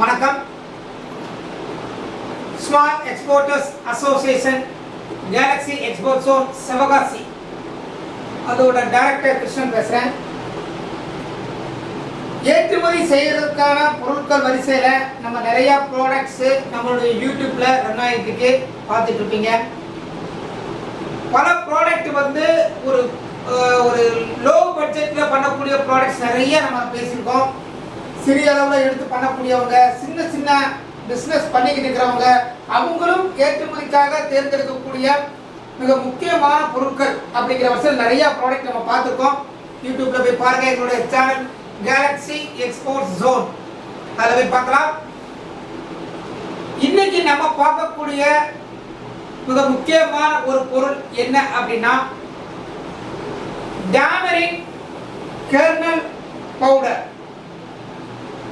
வணக்கம். Small exporters association Galaxy export zone Sivakasi அதோட director Krishnan பேசுகிறேன் ஏற்றுமதி செய்கிறதுக்கான பொருட்கள் வரிசையில் நம்ம நிறையா ப்ராடக்ட்ஸு நம்மளுடைய யூடியூப்பில் ரன் ஆகிட்டுருக்கு பார்த்துட்ருப்பீங்க. பார்த்துட்டு இருப்பீங்க பல ப்ராடக்ட் வந்து ஒரு ஒரு லோ பட்ஜெட்டில் பண்ணக்கூடிய ப்ராடக்ட்ஸ் நிறைய நம்ம பேசியிருக்கோம். சிறிய அளவில் எடுத்து பண்ணக்கூடியவங்க சின்ன சின்ன பிஸ்னஸ் பண்ணிக்கிட்டு இருக்கிறவங்க அவங்களும் ஏற்றுமதிக்காக தேர்ந்தெடுக்கக்கூடிய மிக முக்கியமான பொருட்கள் அப்படிங்கிற வருஷம் நிறையா ப்ராடக்ட் நம்ம பார்த்துருக்கோம். யூடியூப்பில் போய் பாருங்க எங்களுடைய சேனல் கேலக்ஸி எக்ஸ்போர்ட் ஜோன் அதில் போய் பார்க்கலாம். இன்னைக்கு நம்ம பார்க்கக்கூடிய மிக முக்கியமான ஒரு பொருள் என்ன அப்படின்னா tamarind kernel powder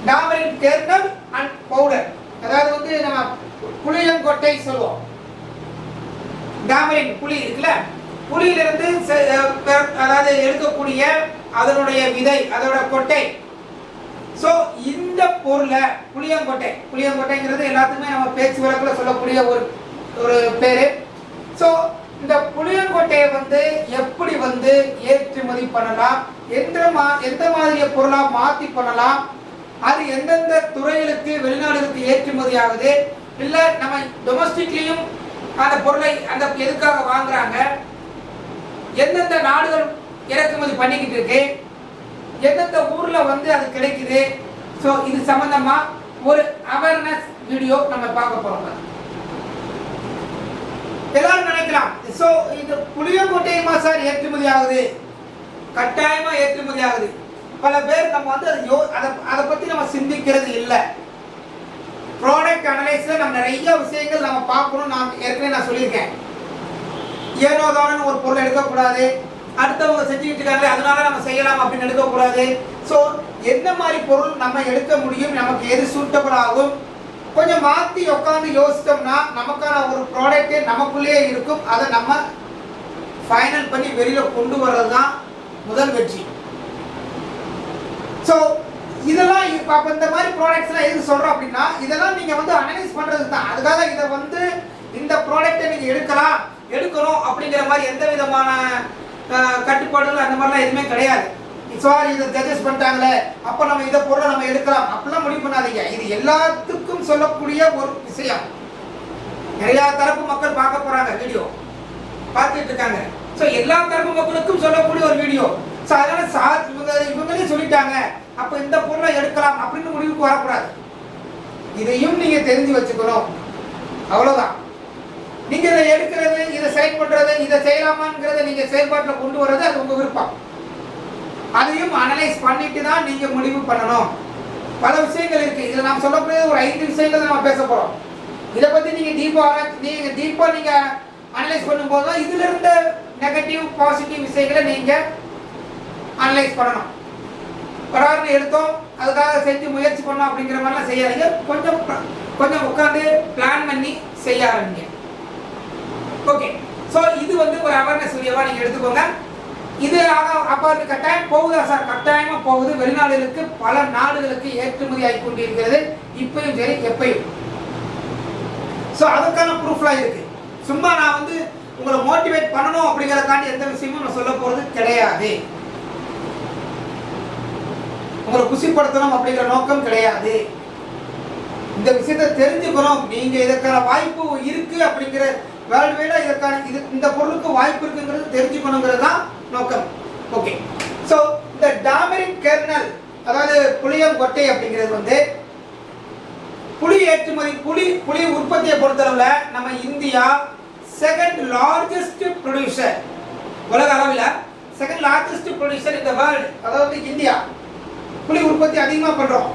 tamarind kernel and powder அதாவது வந்து நம்ம புளியங்கொட்டை சொல்லுவோம். டாமரின் புளி இருக்குல்ல? புளியிலிருந்து செ- அதாவது எடுக்கக்கூடிய அதனுடைய விதை அதோட கொட்டை. ஸோ இந்த பொருளை புளியங்கொட்டை. புளியங்கொட்டைங்கிறது எல்லாத்துக்குமே நம்ம பேச்சு வழக்கில் சொல்லக்கூடிய ஒரு ஒரு பேர். ஸோ இந்த புளியங்கொட்டையை வந்து எப்படி வந்து ஏற்றுமதி பண்ணலாம்? எந்த மா எந்த மாதிரிய பொருளாக மாற்றி பண்ணலாம்? அது எந்தெந்த துறைகளுக்கு வெளிநாடுகளுக்கு ஏற்றுமதி ஆகுது இல்லை நம்ம டொமஸ்டிக்லேயும் அந்த பொருளை அந்த எதுக்காக வாங்குறாங்க எந்தெந்த நாடுகள் இறக்குமதி பண்ணிக்கிட்டு இருக்கு எந்தெந்த ஊரில் வந்து அது கிடைக்குது ஸோ இது சம்மந்தமாக ஒரு அவேர்னஸ் வீடியோ நம்ம பார்க்க போகிறோம் எல்லாரும் நினைக்கலாம் ஸோ இது புளியங்கொட்டையுமா சார் ஏற்றுமதி ஆகுது? கட்டாயமாக ஏற்றுமதி ஆகுது. பல பேர் நம்ம வந்து அதை யோ அதை அதை பத்தி நம்ம சிந்திக்கிறது இல்லை. ப்ராடக்ட் அனலைஸ்ல நம்ம நிறைய விஷயங்கள் நம்ம பார்க்கணும் நான் ஏற்கனவே நான் சொல்லியிருக்கேன். ஏனோ தானோன்னு ஒரு பொருள் எடுக்கக்கூடாது. அடுத்தவங்க செஞ்சுக்கிட்டு இருக்காங்களே அதனால நம்ம செய்யலாம் அப்படின்னு எடுக்கக்கூடாது. ஸோ எந்த மாதிரி பொருள் நம்ம எடுக்க முடியும் நமக்கு எது சூட்டபிள் ஆகும் கொஞ்சம் மாற்றி உட்காந்து யோசித்தோம்னா நமக்கான ஒரு ப்ராடக்டே நமக்குள்ளேயே இருக்கும். அதை நம்ம ஃபைனல் பண்ணி வெளியில் கொண்டு வர்றது தான் முதல் வெற்றி. ஸோ இதெல்லாம் இப்போ அப்போ இந்த மாதிரி ப்ராடக்ட்ஸ்லாம் எதுக்கு சொல்கிறோம் அப்படின்னா இதெல்லாம் நீங்கள் வந்து அனலைஸ் பண்ணுறது தான். அதுக்காக இதை வந்து இந்த ப்ராடக்ட்டை நீங்கள் எடுக்கலாம் எடுக்கணும் அப்படிங்கிற மாதிரி எந்த விதமான கட்டுப்பாடுகள் அந்த மாதிரிலாம் எதுவுமே கிடையாது. சாரி இதை சஜஸ்ட் பண்ணிட்டாங்களே அப்போ நம்ம இதை பொருளை நம்ம எடுக்கலாம். அப்படிலாம் முடிவு பண்ணாதீங்க. இது எல்லாத்துக்கும் சொல்லக்கூடிய ஒரு விஷயம். நிறையா தரப்பு மக்கள் பார்க்க போகிறாங்க வீடியோ பார்த்துட்டு இருக்காங்க. ஸோ எல்லா தரப்பு மக்களுக்கும் சொல்லக்கூடிய ஒரு வீடியோ ஸோ அதனால சார் இவங்க இவங்களே சொல்லிட்டாங்க. அப்போ இந்த பொருளை எடுக்கலாம் அப்படின்னு முடிவுக்கு வரக்கூடாது. இதையும் நீங்க தெரிஞ்சு வச்சுக்கணும். அவ்வளவுதான். நீங்க இதை எடுக்கிறது இதை செலக்ட் பண்றது இதை செய்யலாமாங்கிறத நீங்க செயல்பாட்டில் கொண்டு வர்றது அது உங்க விருப்பம். அதையும் அனலைஸ் பண்ணிட்டு தான் நீங்க முடிவு பண்ணணும். பல விஷயங்கள் இருக்கு. இதில் நாம் சொல்லக்கூடிய ஒரு ஐந்து விஷயங்கள் நம்ம பேச போறோம். இதை பத்தி நீங்க டீப்பா நீங்க டீப்பா நீங்க அனலைஸ் பண்ணும்போது தான் இதுல இருந்த நெகட்டிவ் பாசிட்டிவ் விஷயங்களை நீங்க அனலைஸ் பண்ணணும். படார்னு எடுத்தோம் அதுக்காக செஞ்சு முயற்சி பண்ணோம் அப்படிங்கிற மாதிரிலாம் செய்யாதீங்க. கொஞ்சம் கொஞ்சம் உட்காந்து பிளான் பண்ணி செய்ய ஆரம்பிங்க. ஓகே ஸோ இது வந்து ஒரு அவேர்னஸ் வீடியோவாக நீங்கள் எடுத்துக்கோங்க. இது ஆக- அப்ப அது கட்டாயம் போகுதா சார்? கட்டாயமாக போகுது. வெளிநாடுகளுக்கு பல நாடுகளுக்கு ஏற்றுமதி ஆகி கொண்டிருக்கிறது. இப்பயும் சரி எப்பயும். ஸோ அதுக்கான ப்ரூஃப்லாம் இருக்கு. சும்மா நான் வந்து உங்களை மோட்டிவேட் பண்ணணும் அப்படிங்கிறதுக்காண்டி எந்த விஷயமும் நான் சொல்ல போகிறது கிடையாது. உங்களை குசிப்படுத்தணும் அப்படிங்கிற நோக்கம் கிடையாது. இந்த விஷயத்தை தெரிஞ்சுக்கிறோம் நீங்க இதற்கான வாய்ப்பு இருக்கு அப்படிங்கிற வேர்ல்டு இதற்கான இது இந்த பொருளுக்கு வாய்ப்பு இருக்குங்கிறது தெரிஞ்சுக்கணுங்கிறது தான் நோக்கம். ஓகே ஸோ இந்த டாமரிக் கெர்னல் அதாவது புளியம் கொட்டை அப்படிங்கிறது வந்து புளி ஏற்றுமதி புளி புளி உற்பத்தியை பொறுத்தளவில் நம்ம இந்தியா செகண்ட் லார்ஜஸ்ட் ப்ரொடியூசர் உலக அளவில் செகண்ட் லார்ஜஸ்ட் ப்ரொடியூசர் இந்த வேர்ல்டு அதாவது இந்தியா. புளி உற்பத்தி அதிகமாக பண்ணுறோம்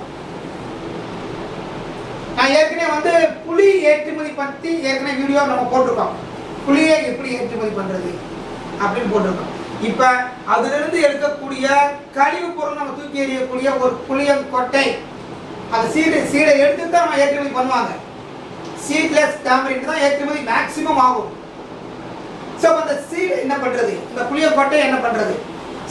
நான் ஏற்கனவே வந்து புளி ஏற்றுமதி பற்றி ஏற்கனவே வீடியோ நம்ம போட்டிருக்கோம். புளியை எப்படி ஏற்றுமதி பண்ணுறது அப்படின்னு போட்டிருக்கோம். இப்போ அதிலிருந்து எடுக்கக்கூடிய கழிவு பொருள் நம்ம தூக்கி எறியக்கூடிய ஒரு புளியம் கொட்டை அந்த சீடை சீடை எடுத்து தான் நம்ம ஏற்றுமதி பண்ணுவாங்க. சீட்லெஸ் டேமரின் தான் ஏற்றுமதி மேக்சிமம் ஆகும். ஸோ அந்த சீடை என்ன பண்ணுறது இந்த புளிய கொட்டை என்ன பண்ணுறது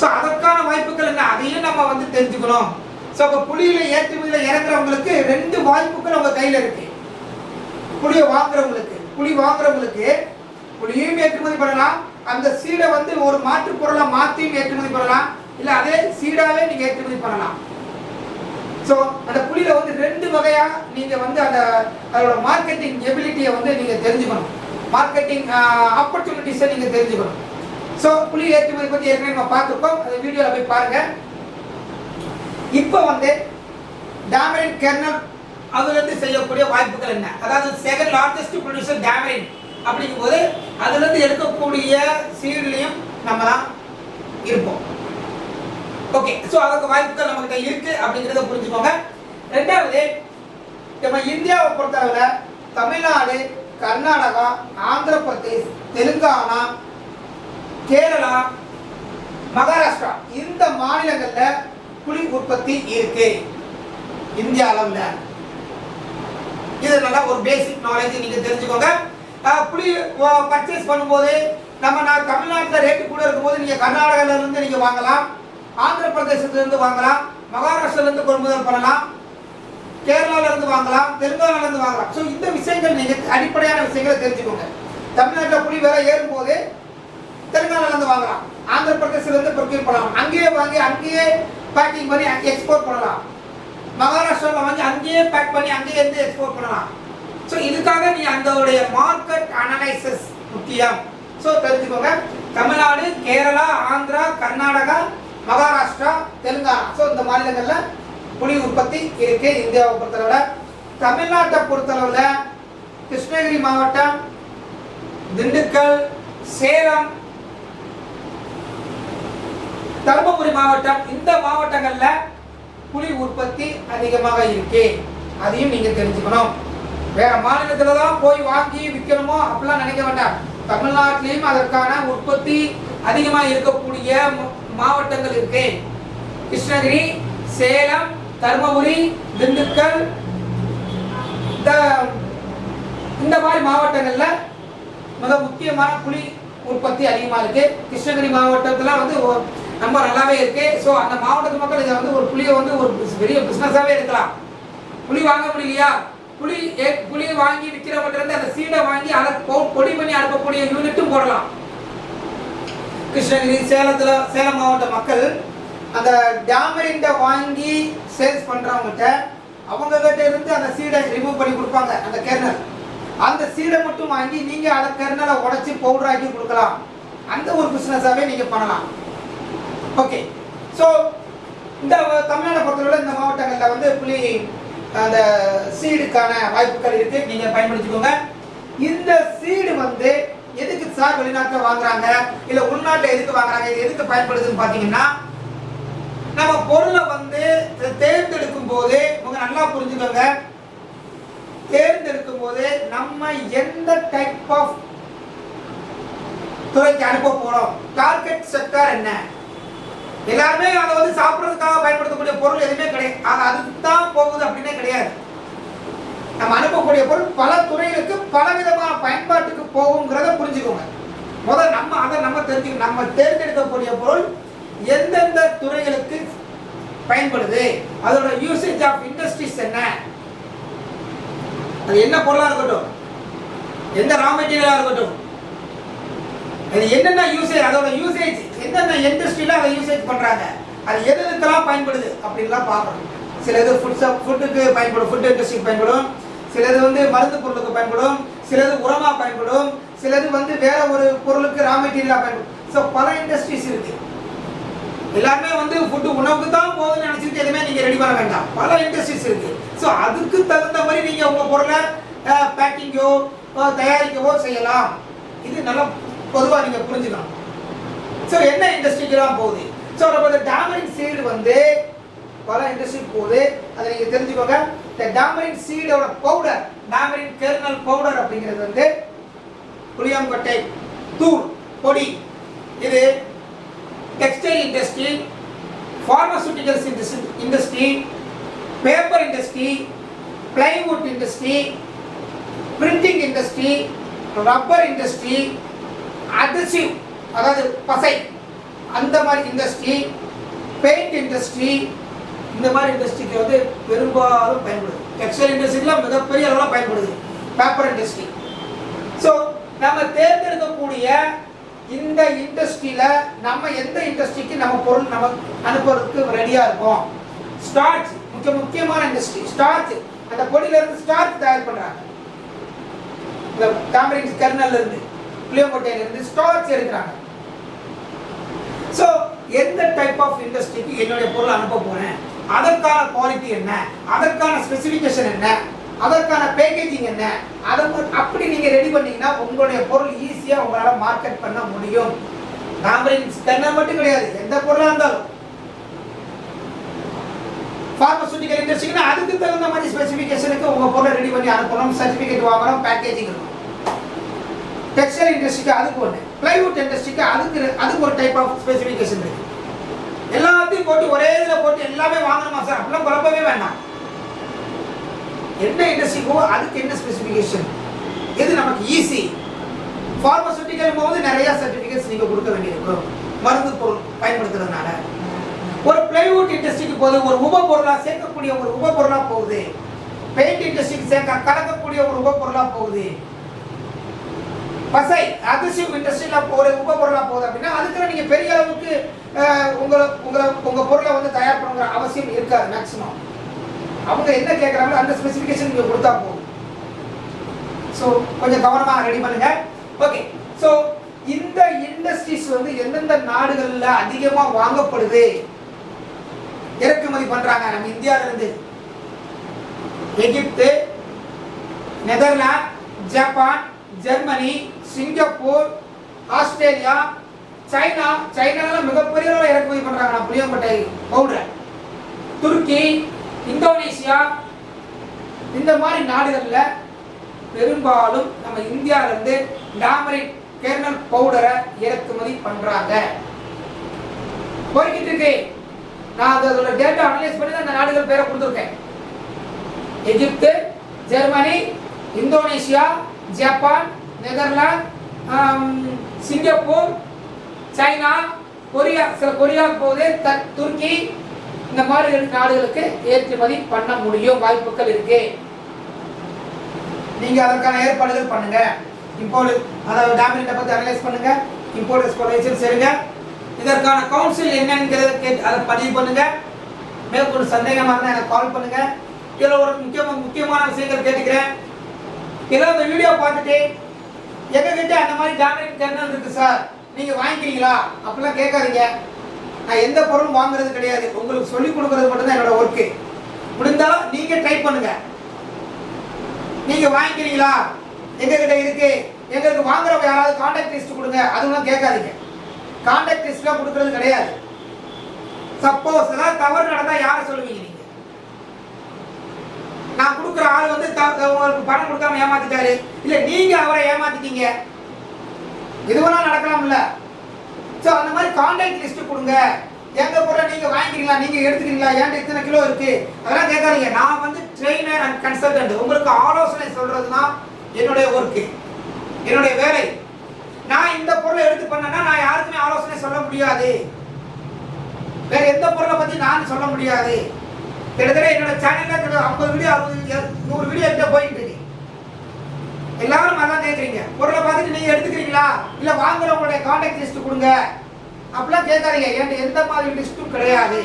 ஸோ அதற்கான வாய்ப்புகள் என்ன? அதையும் நம்ம வந்து தெரிஞ்சுக்கணும். ஸோ இப்போ புலியில் ஏற்றுமதியில் இறங்குறவங்களுக்கு ரெண்டு வாய்ப்புகள் அவங்க கையில் இருக்கு. புளியை வாங்குறவங்களுக்கு புளி வாங்குறவங்களுக்கு புளியும் ஏற்றுமதி பண்ணலாம். அந்த சீடை வந்து ஒரு மாற்று பொருளை மாற்றியும் ஏற்றுமதி பண்ணலாம். இல்லை அதே சீடாவே நீங்கள் ஏற்றுமதி பண்ணலாம். ஸோ அந்த புலியில் வந்து ரெண்டு வகையாக நீங்கள் வந்து அந்த அதோட மார்க்கெட்டிங் எபிலிட்டியை வந்து நீங்கள் தெரிஞ்சுக்கணும். மார்க்கெட்டிங் ஆப்பர்ச்சுனிட்டிஸை நீங்கள் தெரிஞ்சுக்கணும். ஸோ புலி ஏற்றுமதி பற்றி ஏற்கனவே நம்ம பார்த்துருக்கோம். அந்த வீடியோவில் போய் பாருங்கள் இப்போ வந்து டேமரின் கெர்னல் அதுலேருந்து செய்யக்கூடிய வாய்ப்புகள் என்ன? அதாவது செகண்ட் லார்ஜஸ்ட் ப்ரொடியூசர் டேமரின் அப்படிங்கும்போது அதுலேருந்து எடுக்கக்கூடிய சீட்லையும் நம்ம தான் இருப்போம். ஓகே ஸோ அதுக்கு வாய்ப்புகள் நம்மகிட்ட இருக்குது அப்படிங்கிறத புரிஞ்சுக்கோங்க. ரெண்டாவது நம்ம இந்தியாவை பொறுத்தளவில் தமிழ்நாடு கர்நாடகா ஆந்திர பிரதேஷ் தெலுங்கானா கேரளா மகாராஷ்டிரா இந்த மாநிலங்கள்ல புலி உற்பத்தி இருக்கு. இந்திய அளவில் இது நல்லா ஒரு பேசிக் நாலேஜ் நீங்க தெரிஞ்சுக்கோங்க. புளி பர்ச்சேஸ் பண்ணும்போது நம்ம நான் தமிழ்நாட்டில் ரேட்டு கூட இருக்கும்போது நீங்க கர்நாடகால இருந்து நீங்க வாங்கலாம். ஆந்திர பிரதேசத்துலேருந்து வாங்கலாம். மகாராஷ்டிரலிருந்து கொள்முதல் பண்ணலாம். கேரளால இருந்து வாங்கலாம். தெலுங்கானால இருந்து வாங்கலாம். ஸோ இந்த விஷயங்கள் நீங்க அடிப்படையான விஷயங்களை தெரிஞ்சுக்கோங்க. தமிழ்நாட்டில் புளி விலை ஏறும்போது தெலுங்கானால இருந்து வாங்கலாம் ஆந்திர பிரதேசத்துல இருந்து ப்ரொக்யூர் பண்ணலாம். அங்கேயே வாங்கி அங்கேயே பேக்கிங் பண்ணி எக்ஸ்போர்ட் பண்ணலாம். மகாராஷ்டிராவில் வாங்கி அங்கேயே பேக் பண்ணி அங்கேயே இருந்து எக்ஸ்போர்ட் பண்ணலாம். ஸோ இதுக்காக நீ அந்தோடைய மார்க்கெட் அனலைசிஸ் முக்கியம். ஸோ தெரிஞ்சுக்கோங்க. தமிழ்நாடு கேரளா ஆந்திரா கர்நாடகா மகாராஷ்டிரா தெலுங்கானா. ஸோ இந்த மாநிலங்களில் புலி உற்பத்தி இருக்கு இந்தியாவை பொறுத்தளவில். தமிழ்நாட்டை பொறுத்தளவில் கிருஷ்ணகிரி மாவட்டம் திண்டுக்கல் சேலம் தருமபுரி மாவட்டம் இந்த மாவட்டங்களில் புலி உற்பத்தி அதிகமாக இருக்கு. அதையும் நீங்கள் தெரிஞ்சுக்கணும். வேற மாநிலத்தில் தான் போய் வாங்கி விற்கணுமோ அப்படிலாம் நினைக்க வேண்டாம். தமிழ்நாட்டிலையும் அதற்கான உற்பத்தி அதிகமாக இருக்கக்கூடிய மாவட்டங்கள் இருக்கு. கிருஷ்ணகிரி சேலம் தருமபுரி திண்டுக்கல் இந்த இந்த மாதிரி மாவட்டங்களில் மிக முக்கியமான புலி உற்பத்தி அதிகமாக இருக்கு. கிருஷ்ணகிரி மாவட்டத்தில் வந்து ரொம்ப நல்லாவே இருக்கு. ஸோ அந்த மாவட்டத்து மக்கள் இதை வந்து ஒரு புளியை வந்து ஒரு பெரிய பிஸ்னஸாகவே எடுக்கலாம். புளி வாங்க முடியலையா? புளி ஏ- புளியை வாங்கி விற்கிறவங்கிட்ட அந்த சீடை வாங்கி அதை பொடி பண்ணி அனுப்பக்கூடிய யூனிட்டும் போடலாம். கிருஷ்ணகிரி சேலத்தில் சேலம் மாவட்ட மக்கள் அந்த டேமரிண்ட வாங்கி சேல்ஸ் பண்றவங்ககிட்ட அவங்க கிட்ட இருந்து அந்த சீடை ரிமூவ் பண்ணி கொடுப்பாங்க அந்த கெர்னல் அந்த சீடை மட்டும் வாங்கி நீங்கள் அந்த கெர்னலை உடச்சி பவுடர் ஆக்கி கொடுக்கலாம். அந்த ஒரு பிஸ்னஸாகவே நீங்கள் பண்ணலாம். ஓகே ஸோ இந்த தமிழ்நாடு பொறுத்தவரை இந்த மாவட்டங்களில் வந்து புலி அந்த சீடுக்கான வாய்ப்புகள் இருக்கு. நீங்க பயன்படுத்திக்கோங்க. இந்த சீடு வந்து எதுக்கு சார் வெளிநாட்டில் வாங்குறாங்க? இல்லை உள்நாட்டில் எதுக்கு வாங்குறாங்க? இது எதுக்கு பயன்படுதுன்னு பார்த்தீங்கன்னா நம்ம பொருளை வந்து தேர்ந்தெடுக்கும் போது உங்க நல்லா புரிஞ்சுக்கோங்க. தேர்ந்தெடுக்கும் போது நம்ம எந்த டைப் ஆஃப் துறைக்கு அனுப்ப போறோம்? டார்கெட் செக்டார் என்ன? எல்லாருமே அதை வந்து சாப்பிட்றதுக்காக பயன்படுத்தக்கூடிய பொருள் எதுவுமே கிடையாது. அது அதுக்கு தான் போகுது அப்படின்னே கிடையாது. நம்ம அனுப்பக்கூடிய பொருள் பல துறைகளுக்கு பல விதமான பயன்பாட்டுக்கு போகுங்கிறத புரிஞ்சுக்கோங்க. முதல் நம்ம அதை நம்ம தெரிஞ்சுக்கணும் நம்ம தேர்ந்தெடுக்கக்கூடிய பொருள் எந்தெந்த துறைகளுக்கு பயன்படுது? அதோட யூசேஜ் ஆஃப் இண்டஸ்ட்ரீஸ் என்ன? அது என்ன பொருளாக இருக்கட்டும்? எந்த ரா மெட்டீரியலாக இருக்கட்டும்? அது என்னென்ன யூசேஜ் அதோட யூசேஜ் எந்தெந்த இண்டஸ்ட்ரியில அதை யூசேஜ் பண்றாங்க? அது எது எதுக்கெல்லாம் பயன்படுது? அப்படின்லாம் பார்க்கணும். சில இது ஃபுட்ஸ் ஃபுட்டுக்கு பயன்படும் ஃபுட் இண்டஸ்ட்ரிக்கு பயன்படும். சிலது வந்து மருந்து பொருளுக்கு பயன்படும். சிலது உரமாக பயன்படும். சிலது வந்து வேற ஒரு பொருளுக்கு ரா மெட்டீரியலாக பயன்படும். ஸோ பல இண்டஸ்ட்ரீஸ் இருக்கு. எல்லாருமே வந்து ஃபுட்டு உணவுக்கு தான் போகுதுன்னு நினச்சிட்டு எதுவுமே நீங்கள் ரெடி பண்ண வேண்டாம். பல இண்டஸ்ட்ரீஸ் இருக்கு. ஸோ அதுக்கு தகுந்த மாதிரி நீங்கள் உங்கள் பொருளை பேக்கிங்கோ தயாரிக்கவோ செய்யலாம். இது நல்லா பொதுவாக நீங்கள் புரிஞ்சுக்கலாம் ஸோ என்ன இண்டஸ்ட்ரிக்கெல்லாம் போகுது? ஸோ நம்ம இந்த டாமரின் சீடு வந்து பல இண்டஸ்ட்ரி போகுது. அதை நீங்கள் தெரிஞ்சுக்கோங்க. இந்த டாமரின் சீடோட பவுடர் டாமரின் கெர்னல் பவுடர் அப்படிங்கிறது வந்து புளியாங்கொட்டை தூள் பொடி. இது textile industry pharmaceuticals industry industry paper industry plywood industry printing industry rubber industry adhesive அதாவது பசை. அந்த மாதிரி இண்டஸ்ட்ரி பெயிண்ட் இண்டஸ்ட்ரி இந்த மாதிரி இண்டஸ்ட்ரிக்கு வந்து பெரும்பாலும் பயன்படுது. டெக்ஸ்டைல் இண்டஸ்ட்ரியில் மிகப்பெரிய அளவில் பயன்படுது. பேப்பர் இண்டஸ்ட்ரி ஸோ நம்ம தேர்ந்தெடுக்கக்கூடிய இந்த இண்டஸ்ட்ரியில நம்ம எந்த இண்டஸ்ட்ரிக்கு நம்ம பொருள் நம்ம அனுப்புறதுக்கு ரெடியாக இருக்கோம்? ஸ்டார்ச் மிக முக்கியமான இண்டஸ்ட்ரி ஸ்டார்ச் அந்த பொடியில இருந்து ஸ்டார்ச் தயார் பண்ணுறாங்க இந்த தாமரை கர்னல்ல இருந்து இருந்து ஸ்டார்ச் எடுக்கிறாங்க. ஸோ எந்த டைப் ஆஃப் இண்டஸ்ட்ரிக்கு என்னுடைய பொருள் அனுப்ப போகிறேன் அதற்கான குவாலிட்டி என்ன? அதற்கான ஸ்பெசிஃபிகேஷன் என்ன? அதற்கான பேக்கேஜிங் என்ன? அதை அப்படி நீங்கள் ரெடி பண்ணீங்கன்னா உங்களுடைய பொருள் ஈஸியாக உங்களால் மார்க்கெட் பண்ண முடியும். தாமரின் தென்னை மட்டும் கிடையாது. எந்த பொருளாக இருந்தாலும். ஃபார்மசூட்டிக்கல் இண்டஸ்ட்ரிக்குன்னா அதுக்கு தகுந்த மாதிரி ஸ்பெசிஃபிகேஷனுக்கு உங்கள் பொருளை ரெடி பண்ணி அனுப்பணும். சர்டிஃபிகேட் வாங்கணும் பேக்கேஜிங் இருக்கும் டெக்ஸ்டைல் இண்டஸ்ட்ரிக்கு அதுக்கு ஒன்று பிளைவுட் இண்டஸ்ட்ரிக்கு அதுக்கு அதுக்கு ஒரு டைப் ஆஃப் ஸ்பெசிஃபிகேஷன் இருக்கு. எல்லாத்தையும் போட்டு ஒரே இதில் போட்டு எல்லாமே வாங்கணுமா சார் அப்படிலாம் குழப்பவே வேண்டாம். என்ன இண்டஸ்ட்ரிக்கோ அதுக்கு என்ன ஸ்பெசிஃபிகேஷன் எது நமக்கு ஈஸி ஃபார்மசூட்டிக்கல் போது நிறைய சர்டிஃபிகேட்ஸ் நீங்கள் கொடுக்க வேண்டியிருக்கும் மருந்து பொருள் பயன்படுத்துறதுனால. ஒரு பிளைவுட் இண்டஸ்ட்ரிக்கு போது ஒரு உப பொருளாக சேர்க்கக்கூடிய ஒரு உப பொருளாக போகுது. பெயிண்ட் இண்டஸ்ட்ரிக்கு சேர்க்க கலக்கக்கூடிய ஒரு உப பொருளாக போகுது. பசை அதிசிவ் இண்டஸ்ட்ரியில் ஒரு உப பொருளாக போகுது அப்படின்னா அதுக்கு நீங்கள் பெரிய அளவுக்கு உங்களை உங்களை உங்கள் பொருளை வந்து தயார் பண்ணுங்கிற அவசியம் இருக்காது மேக்ஸிமம் அவங்க என்ன கேட்குறாங்களோ அந்த ஸ்பெசிஃபிகேஷன் நீங்கள் கொடுத்தா போதும். ஸோ கொஞ்சம் கவனமாக ரெடி பண்ணுங்க. ஓகே ஸோ இந்த இண்டஸ்ட்ரீஸ் வந்து எந்தெந்த நாடுகளில் அதிகமாக வாங்கப்படுது? இறக்குமதி பண்ணுறாங்க நம்ம இந்தியாவிலேருந்து. Egypt Netherlands Japan Germany Singapore Australia China. சைனால மிகப்பெரிய அளவில் இறக்குமதி பண்றாங்க. நம்ம பவுடர். துருக்கி இந்தோனேசியா இந்த மாதிரி நாடுகளில் பெரும்பாலும் நம்ம இந்தியாவிலேருந்து டாமரின் கேர்னல் பவுடரை இறக்குமதி பண்றாங்க. போய்கிட்டு இருக்கு. நான் அதோட டேட்டா அனலைஸ் பண்ணி தான் அந்த நாடுகள் பேரை கொடுத்துருக்கேன். Egypt Germany Indonesia Japan Netherlands Singapore China Korea. சில கொரியாவுக்கு போகுது த- துருக்கி. இந்த மாதிரி இருக்க நாடுகளுக்கு ஏற்றுமதி பண்ண முடியும் வாய்ப்புகள் இருக்கு. நீங்கள் அதற்கான ஏற்பாடுகள் பண்ணுங்க. இம்போர்ட் அதாவது டாமினேட்டை பற்றி அனலைஸ் பண்ணுங்க. இம்போர்ட் எக்ஸ்போர்ட் சேருங்க இதற்கான கவுன்சில் என்னங்கிறத கேட்டு அதை பதிவு பண்ணுங்க. மேற்கொண்டு சந்தேகமாக இருந்தால் எனக்கு கால் பண்ணுங்க. இதில் ஒரு முக்கியமான முக்கியமான விஷயங்கள் கேட்டுக்கிறேன். ஏதோ அந்த வீடியோ பார்த்துட்டு எங்ககிட்ட அந்த மாதிரி டாமினேட் கர்னல் இருக்குது சார் நீங்கள் வாங்கிக்கிறீங்களா? அப்படிலாம் கேட்காதீங்க. நான் எந்த பொருளும் வாங்குறது கிடையாது. உங்களுக்கு சொல்லிக் கொடுக்குறது மட்டும்தான் என்னோட ஒர்க்கு முடிந்தாலும் நீங்கள் ட்ரை பண்ணுங்கள் நீங்கள் வாங்கிக்கிறீங்களா? எங்ககிட்ட இருக்குது இருக்கு. எங்களுக்கு வாங்குறவங்க யாராவது காண்டாக்ட் லிஸ்ட் கொடுங்க. அதுலாம் கேட்காதீங்க. காண்டாக்ட் லிஸ்ட்லாம் கொடுக்குறது கிடையாது. சப்போஸ் ஏதாவது தவறு நடந்தால் யாரை சொல்லுவீங்க நான் கொடுக்குற ஆள் வந்து த- உங்களுக்கு பணம் கொடுக்காம ஏமாத்திட்டாரு. இல்ல நீங்க அவரை ஏமாத்திட்டீங்க. இதுவெல்லாம் நடக்கலாம்ல. ஸோ அந்த மாதிரி கான்டாக்ட் லிஸ்ட் கொடுங்க. எங்க பொருளை நீங்க வாங்கிக்கிறீங்களா நீங்க எடுத்துக்கிறீங்களா ஏன்ட்டு இத்தனை கிலோ இருக்கு? அதெல்லாம் கேட்காதீங்க. நான் வந்து ட்ரெயினர் அண்ட் கன்சல்டன்ட் உங்களுக்கு ஆலோசனை சொல்றதுனா என்னுடைய ஒர்க்கு என்னுடைய வேலை. நான் இந்த பொருளை எடுத்து பண்ணேன்னா நான் யாருக்குமே ஆலோசனை சொல்ல முடியாது. வேற எந்த பொருளை பத்தி நான் சொல்ல முடியாது. கிட்டத்தட்ட என்னோட சேனல்ல கிட்ட ஐம்பது வீடியோ அறுபது நூறு வீடியோ கிட்ட போயிட்டு இருக்கு எல்லாரும் அதான் கேட்குறீங்க பொருளை பார்த்துட்டு நீங்க எடுத்துக்கிறீங்களா? இல்ல வாங்குறவங்களுடைய காண்டாக்ட் லிஸ்ட் கொடுங்க. அப்படிலாம் கேட்காதீங்க. என்கிட்ட எந்த மாதிரி லிஸ்ட்டும் கிடையாது.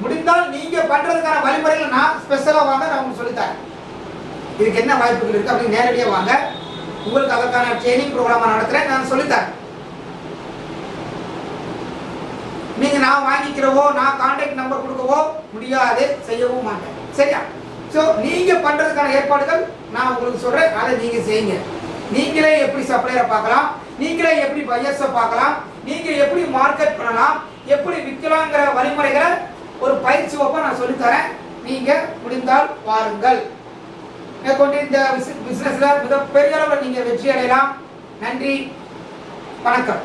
முடிந்தால் நீங்க பண்றதுக்கான வழிமுறைகளை நான் ஸ்பெஷலா வாங்க நான் உங்களுக்கு சொல்லித்தரேன். இதுக்கு என்ன வாய்ப்புகள் இருக்கு அப்படின்னு நேரடியாக வாங்க. உங்களுக்கு அதற்கான ட்ரைனிங் ப்ரோக்ராமா நடத்துறேன். நான் சொல்லித்தரேன். நீங்க நான் வாங்கிக்கிறவோ நான் கான்டாக்ட் நம்பர் கொடுக்கவோ முடியாது செய்யவும் மாட்டேன். சரியா? ஸோ நீங்க பண்றதுக்கான ஏற்பாடுகள் நான் உங்களுக்கு சொல்றேன். அதை நீங்க செய்யுங்க. நீங்களே எப்படி சப்ளையரை பார்க்கலாம். நீங்களே எப்படி பையர்ஸை பார்க்கலாம். நீங்க எப்படி மார்க்கெட் பண்ணலாம். எப்படி விற்கலாங்கிற வழிமுறைகளை ஒரு பயிற்சி ஒப்ப நான் சொல்லித்தரேன். நீங்க முடிந்தால் வாருங்கள். மேற்கொண்டு இந்த பிசினஸ்ல மிகப்பெரிய அளவில் நீங்க வெற்றி அடையலாம். நன்றி. வணக்கம்.